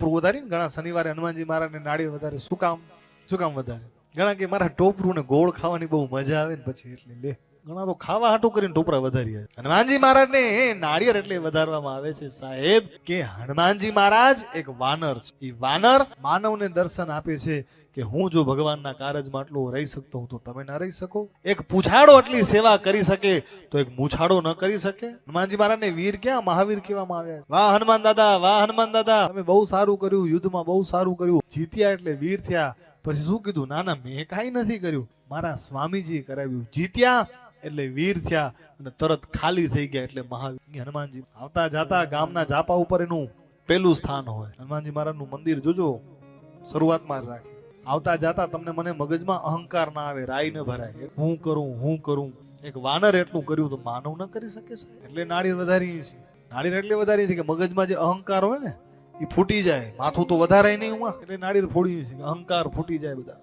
ટોપરું વધારી ઘણા શનિવારે હનુમાનજી મહારાજને નાળી વધારે. શું કામ? શું કામ વધારે? ઘણા કે મારા ટોપરું ને ગોળ ખાવાની બહુ મજા આવે ને પછી એટલે લે. ઘણા તો ખાવા હાટું કરીને ટોપરા વધારી હનુમાનજી મહારાજને નાળિયેર એટલે વધારવામાં આવે છે. સાહેબ, કે હનુમાનજી મહારાજ એક વાનર છે. એ વાનર માનવને દર્શન આપે છે કે હું જો ભગવાનના કારજમાં આટલો રહી શકતો હું તો તમે ના રહી શકો? એક પૂછાડો આટલી સેવા કરી શકે તો એક મૂછાડો ન કરી શકે? હનુમાનજી મહારાજને વીર ક્યાં? મહાવીર કહેવામાં આવ્યા. વાહ હનુમાન દાદા, વાહ હનુમાન દાદા. તમે બહુ સારું કર્યું, યુદ્ધમાં બહુ સારું કર્યું. જીત્યા એટલે વીર થયા. પછી શું કીધું? ના ના, મેં કાંઈ નથી કર્યું. મારા સ્વામીજી કરાવ્યું. જીત્યા એટલે વીર થયા અને તરત ખાલી થઈ ગયા એટલે મહાવીર. હનુમાનજી આવતા જાતા ગામના જાપા ઉપર એનું પેલું સ્થાન હોય. હનુમાનજી મહારાજનું મંદિર જોજો, શરૂઆતમાં જ રાખે. આવતા જાતા તમને મને મગજમાં અહંકાર ના આવે, રાઈ ન ભરાય. હું કરું હું કરું. એક વાનર એટલું કર્યું તો માનવ ન કરી શકે છે એટલે નાળી વધારી છે નાળિયેર એટલે વધારી છે કે મગજમાં જે અહંકાર હોય ને, એ ફૂટી જાય. માથું તો વધારે નહીં ઉમાં. એટલે નાળિયેર ફોડી અહંકાર ફૂટી જાય બધા.